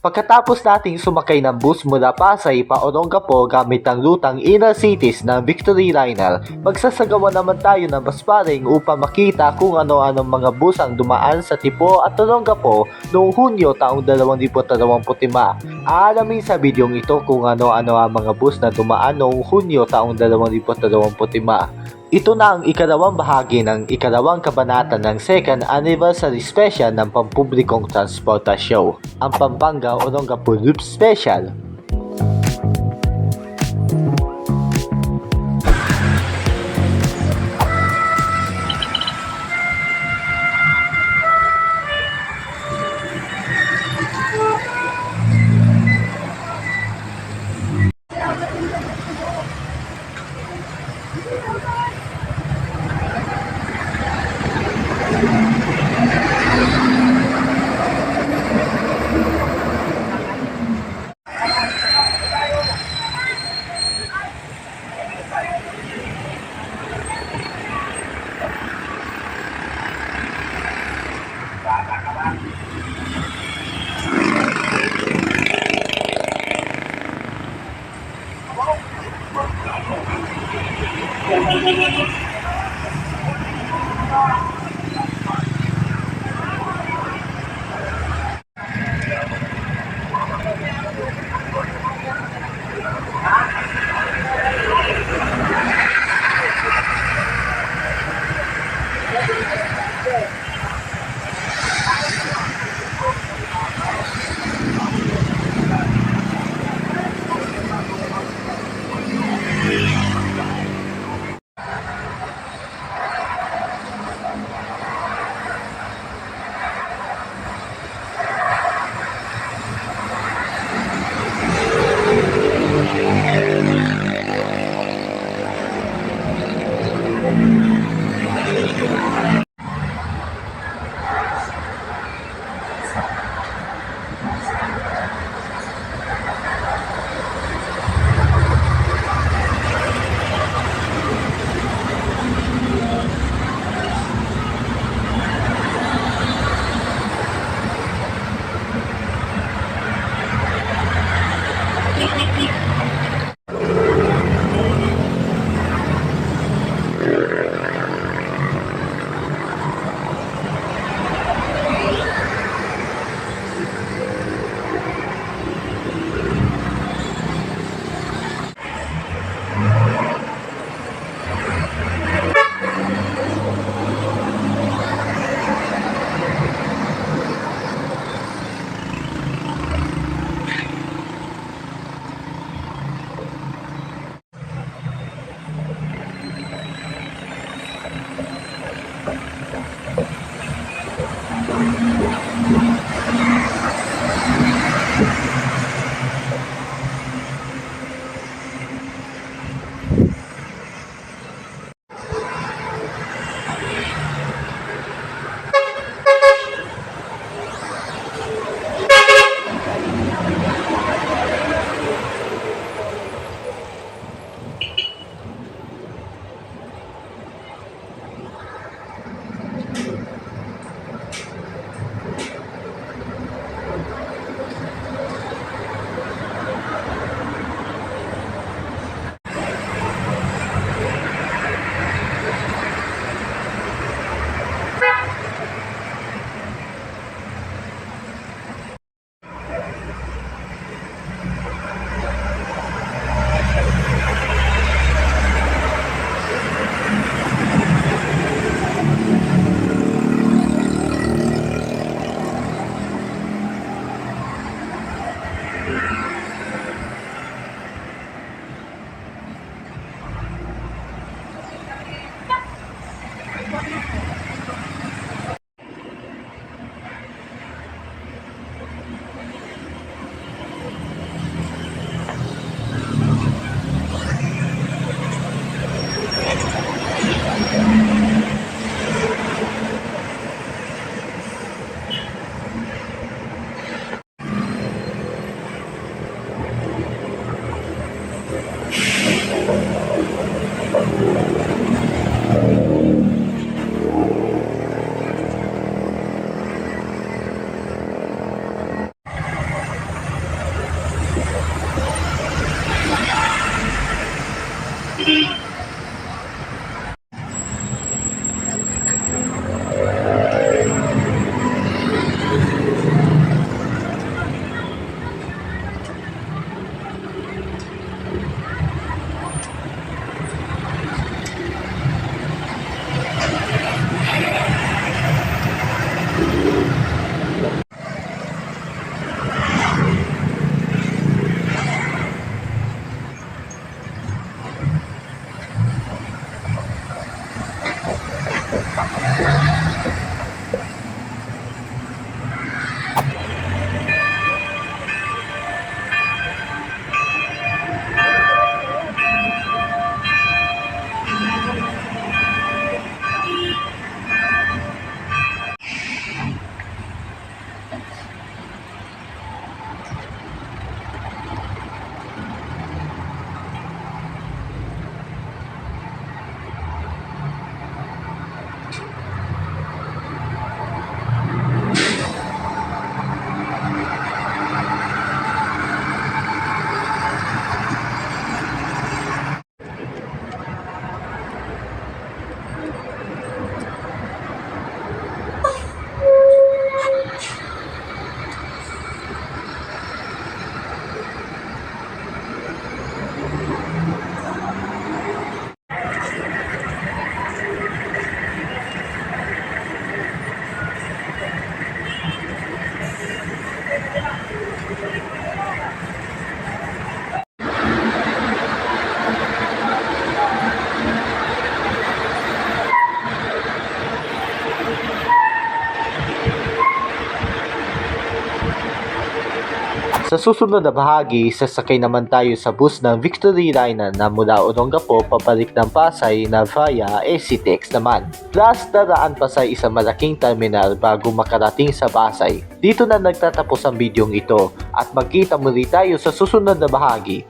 Pagkatapos nating sumakay ng bus mula Pasay pa Olongapo gamit ang rutang inner cities ng Victory Liner, magsasagawa naman tayo ng busparing upang makita kung ano-anong mga bus ang dumaan sa Tipo at Olongapo noong Hunyo taong 2025. Aalamin sa bidyong ito kung ano-ano ang mga bus na dumaan noong Hunyo taong 2025. Ito na ang ikalawang bahagi ng ikalawang kabanata ng second anniversary special ng pampublikong transportasyon, ang Pampanga Olongapo Loop Special. Sa susunod na bahagi, sasakay naman tayo sa bus ng Victory Liner na mula Olongapo pabalik ng Pasay na via SCTX naman. Plus, daraan pa sa isang malaking terminal bago makarating sa Pasay. Dito na nagtatapos ang bidyong ito at magkita muli tayo sa susunod na bahagi.